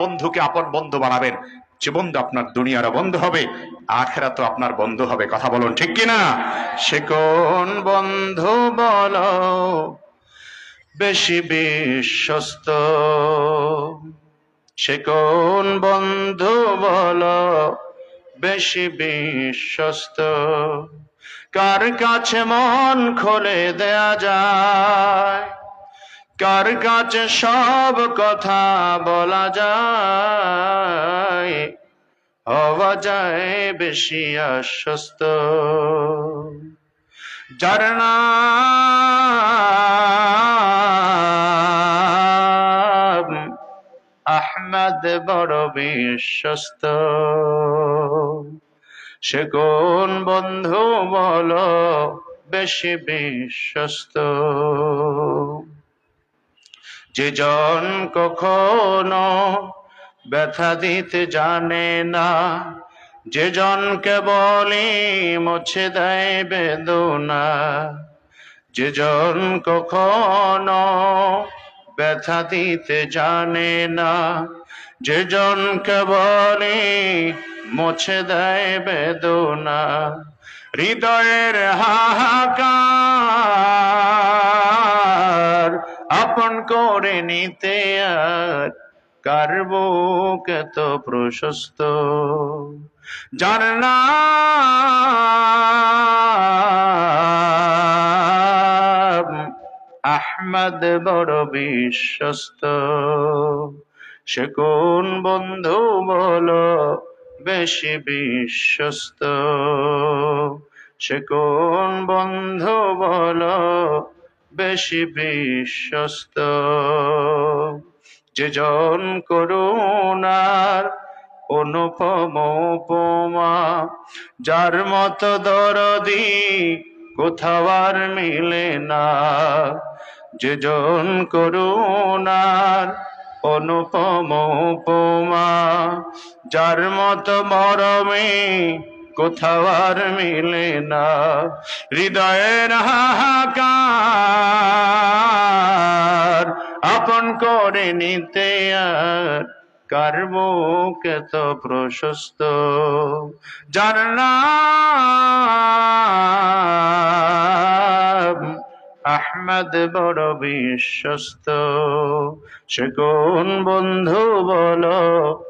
বন্ধুকে আপন বন্ধু বানাবেন। যে বন্ধু আপনার দুনিয়ার বন্ধু হবে আখেরা তো আপনার বন্ধু হবে, কথা বলুন ঠিক কিনা? সে কোন বন্ধু বলো, বেশি বিশ্বস্ত? সে কোন বন্ধু বল, বেশি বিশ্বস্ত? কার কাছে মন খুলে দেয়া যায়? কার কাছে সব কথা বলা যায়? হওয়া যায় বেশি আশ্বস্ত। যার আহমদ বড় বিশ্বস্ত। সে কোন বন্ধু বলো বেশি বিশ্বস্ত? যে জন কখনো ব্যথা দিতে জানে না, যে জনকে বলি মুছে দেয় বেদনা, যে জন কখনো ব্যথা দিতে জানে না, যে জনকে বলি মুছে দেয় বেদনা। হৃদয়ের হাহাকার আপন করে নিতে আর কার বুক এত প্রশস্ত? যার নাম আহমদ বড় বিশ্বস্ত, সে কোন বন্ধু বলো বেশি বিশ্বস্ত? সে কোন বন্ধু বলো বেশি বিশ্বস্ত। যে জন করুণার অনুপম উপমা, যার মত দরদি কোথাও আর মিলে না। যে জন করুণার অনুপম উপমা, যার মত মরমে কোথাও আর মিলে না। হৃদয়ের হাহাকার আপন করে নিতে আর কার মুখ এত প্রশস্ত? যার আহমদ বড় বিশ্বস্ত। সে কোন বন্ধু বলো?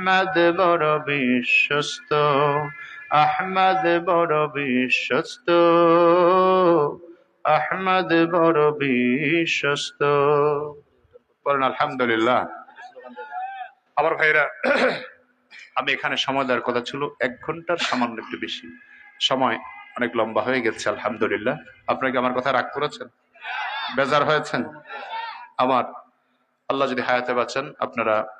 আহমদ বড় বিশ্বস্ত, আহমদ বড় বিশ্বস্ত, আহমদ বড় বিশ্বস্ত। বলেন, আলহামদুলিল্লাহ। আমার ভাইরা আমি এখানে সময় দেওয়ার কথা ছিল, এক ঘণ্টার সামান্য একটু বেশি। সময় অনেক লম্বা হয়ে গেছে, আলহামদুলিল্লাহ। আপনাকে আমার কথা রাগ করেছেন? বেজার হয়েছেন? আমার আল্লাহ যদি হায়াতে বাঁচান, আপনারা